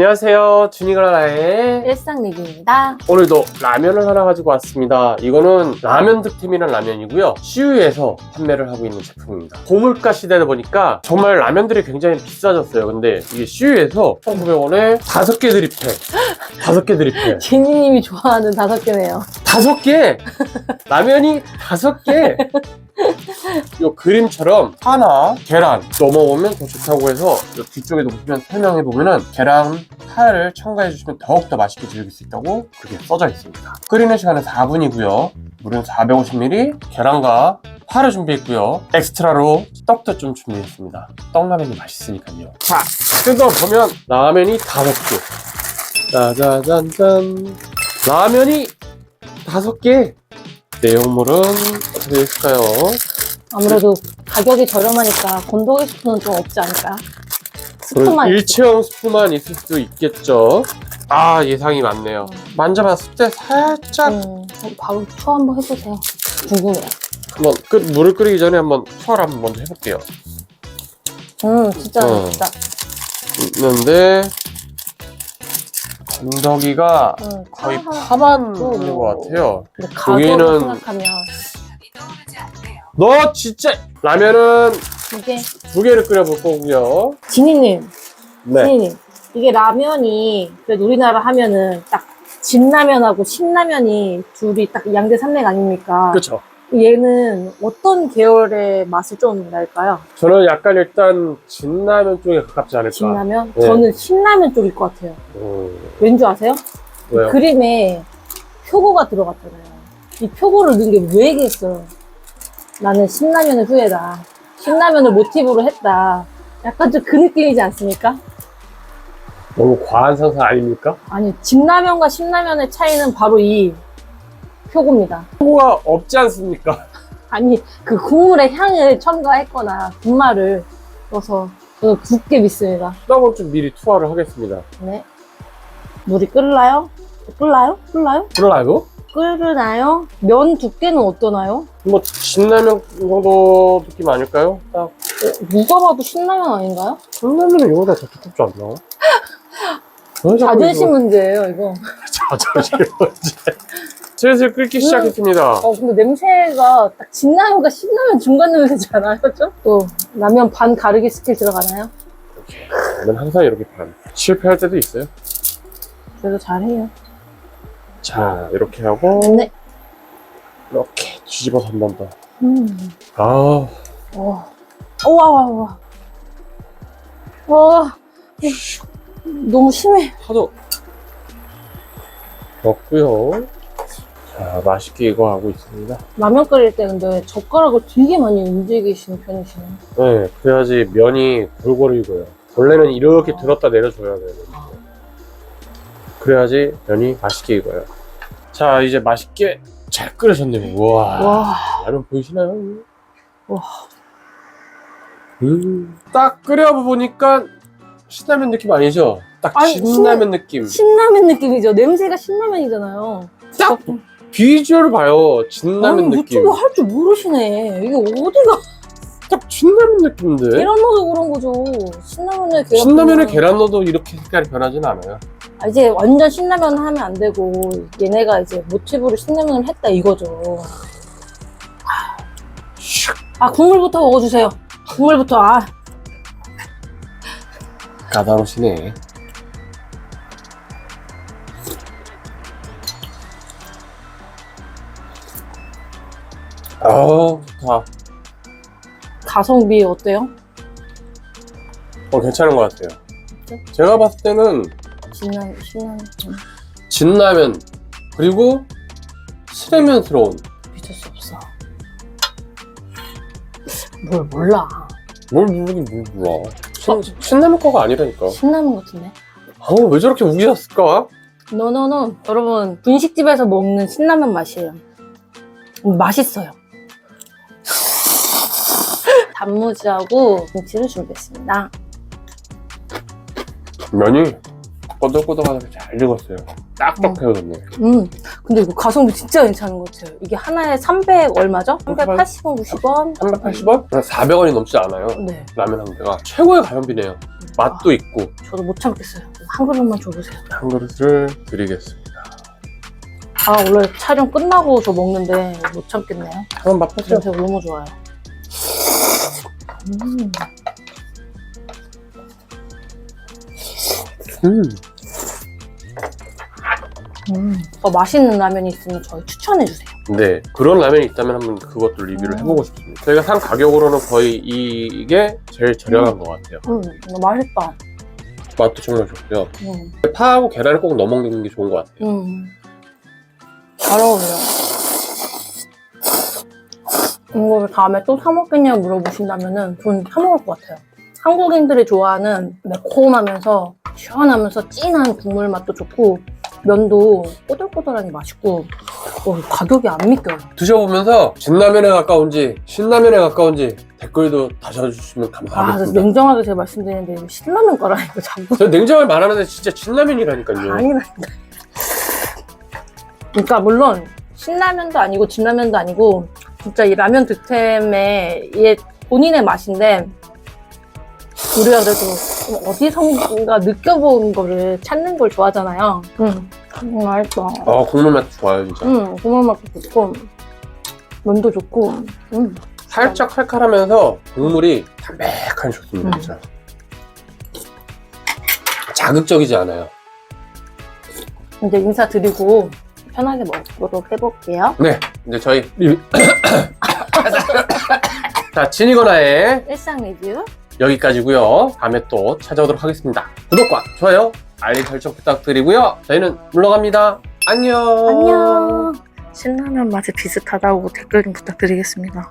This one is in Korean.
안녕하세요. 주니그라의 일상 리뷰입니다. 오늘도 라면을 하나 가지고 왔습니다. 이거는 라면 득템이라는 라면이고요. CU에서 판매를 하고 있는 제품입니다. 고물가 시대다 보니까 정말 라면들이 굉장히 비싸졌어요. 근데 이게 CU에서 1,900원에 5개 드립해. 5개 드립해. 지니님이 좋아하는 다섯 개네요. 다섯 개! 라면이 다섯 개! 이 그림처럼 하나, 계란 넘어오면 더 좋다고 해서 이 뒤쪽에도 보시면 설명해 보면은 계란 파를 첨가해 주시면 더욱더 맛있게 즐길 수 있다고 그렇게 써져 있습니다. 끓이는 시간은 4분이고요. 물은 450ml, 계란과 파를 준비했고요. 엑스트라로 떡도 좀 준비했습니다. 떡라면이 맛있으니까요. 자, 뜯어 보면 라면이 다섯 개. 짜자잔짠. 라면이 다섯 개. 내용물은 어떻게 됐을까요? 아무래도 가격이 저렴하니까 건더기 스프는 좀 없지 않을까? 스프만 일체형 스프만 있을 수도 있겠죠. 아 예상이 많네요. 만져봤을 때 살짝 음, 바로 투 한번 해보세요. 궁금해요. 한번 끓, 물을 끓이기 전에 한번 투하를 한번 먼저 해볼게요. 음, 진짜, 어. 진짜. 있는데 건더기가 음, 거의 하나, 파만 어. 있는 것 같아요. 근데 가격을 여기는- 생각하면 너 진짜 라면은 이게 두 개를 끓여볼 거고요. 지니님, 네. 지니님 이게 라면이 그래도 우리나라 하면은 딱 진라면하고 신라면이 둘이 딱 양대 산맥 아닙니까? 그렇죠. 얘는 어떤 계열의 맛이 좀 날까요? 저는 약간 일단 진라면 쪽에 가깝지 않을까. 진라면? 네. 저는 신라면 쪽일 것 같아요. 음, 왠지 아세요? 왜요? 그림에 표고가 들어갔잖아요. 이 표고를 넣은 게 왜겠어요? 나는 신라면의 후예다. 신라면을 모티브로 했다. 약간 좀 그 느낌이지 않습니까? 너무 과한 상상 아닙니까? 아니, 진라면과 신라면의 차이는 바로 이 표고입니다. 뭐가 없지 않습니까? 아니, 그 국물에 향을 첨가했거나 분말을 넣어서 저는 굳게 믿습니다. 다음 주 미리 투하를 하겠습니다. 네. 물이 끓나요? 끓나요? 끓나요? 그러나요? 끓나요? 면 두께는 어떠나요? 뭐 진라면 정도 느낌 아닐까요? 딱 어, 누가 봐도 신라면 아닌가요? 진라면은 이거보다 더 두껍지 않나? 왜 자꾸 자존심 이거- 문제예요, 이거. 자존심 문제. 슬슬 끓기 시작했습니다. 어, 근데 냄새가 딱 진라면과 신라면 중간 냄새잖아요, 좀? 또, 라면 반 가르기 스킬 들어가나요? 저는 항상 이렇게 반 실패할 때도 있어요. 그래도 잘해요. 자 이렇게 하고 네. 이렇게 뒤집어서 한 번 더. 음. 아 와. 우와, 와, 와. 와. 너무 심해. 하도 넣고요. 자 맛있게 이거 하고 있습니다. 라면 끓일 때 근데 젓가락을 되게 많이 움직이시는 편이시네요. 네, 그래야지 면이 골고루 익어요. 원래는 이렇게 들었다 내려줘야 돼요. 그래야지 면이 맛있게 익어요. 자, 이제 맛있게 잘 끓여졌네요. 우와. 와. 라면 보이시나요? 와. 음, 딱 끓여보니까 신라면 느낌 아니죠? 딱 아니, 진라면 느낌. 신라면 느낌이죠. 냄새가 신라면이잖아요. 딱 비주얼을 봐요. 진라면 아니, 느낌. 유튜브 할 줄 모르시네. 이게 어디가 딱 진라면 느낌인데. 계란 넣어서 그런 거죠. 신라면에 계란. 신라면에 넣으면. 계란 넣어도 이렇게 색깔이 변하진 않아요. 아, 이제 완전 신라면 하면 안 되고 얘네가 이제 모티브로 신라면을 했다 이거죠. 아 국물부터 먹어주세요. 국물부터 아 까다로우시네. 아, 좋다. 가성비 어때요? 어, 괜찮은 것 같아요. 제가 봤을 때는 신라면 신라면 음, 진라면, 그리고 스레면스러운. 믿을 수 없어. 뭘 몰라. 뭘 모르긴 뭘 몰라. 신, 신라면 거가 아니라니까. 신라면 같은데? 아우, 왜 저렇게 우기졌을까? 노노노 여러분 분식집에서 먹는 신라면 맛이에요. 음, 맛있어요. 단무지하고 김치를 준비했습니다. 면이 꼬들꼬들하게 잘 익었어요. 딱딱 배워졌네. 음, 근데 이거 가성비 진짜 괜찮은 것 같아요. 이게 하나에 300 얼마죠? 380원, 90원? 380원? 400원이 넘지 않아요. 네. 라면 한 개가 최고의 가성비네요. 맛도 있고 저도 못 참겠어요. 한 그릇만 줘보세요. 한 그릇을 드리겠습니다. 아, 원래 촬영 끝나고 저 먹는데 못 참겠네요. 한번 맛보세요. 냄새가 너무 좋아요. 음, 음. 음. 더 맛있는 라면이 있으면 저희 추천해 주세요. 네 그런 라면이 있다면 한번 그것도 리뷰를 음. 해보고 싶습니다. 저희가 산 가격으로는 거의 이- 이게 제일 저렴한 것 같아요. 음, 너무 맛있다. 맛도 정말 좋고요. 음, 파하고 계란을 꼭 넣어 먹는 게 좋은 것 같아요. 음. 잘 어울려요. 이거를 다음에 또 사 먹겠냐고 물어보신다면은 전 사 먹을 것 같아요. 한국인들이 좋아하는 매콤하면서 시원하면서 진한 국물 맛도 좋고 면도 꼬들꼬들하니 맛있고 어, 가격이 안 믿겨요. 드셔보면서 진라면에 가까운지 신라면에 가까운지 댓글도 다셔주시면 아, 감사하겠습니다. 냉정하게 제가 말씀드리는데 이거 신라면 거라니까 자꾸 저 냉정을 말하는데 진짜 진라면이라니까요. 아니라니까. 그러니까 물론 신라면도 아니고 진라면도 아니고 진짜 이 라면 득템의 얘 본인의 맛인데 우리가 그래도 좀 어디선가 느껴본 거를 찾는 걸 좋아하잖아요. 음, 음, 맛있다. 아 국물 맛 좋아요 진짜. 음, 국물 맛도 좋고 면도 좋고 음. 살짝 칼칼하면서 국물이 담백한 좋습니다 음. 진짜. 자극적이지 않아요. 이제 인사드리고 편하게 먹도록 해볼게요. 네, 이제 저희 자 진이거나의 일상 리뷰 여기까지고요. 다음에 또 찾아오도록 하겠습니다. 구독과 좋아요, 알림 설정 부탁드리고요. 저희는 물러갑니다. 안녕. 안녕. 신라면 맛이 비슷하다고 댓글 좀 부탁드리겠습니다.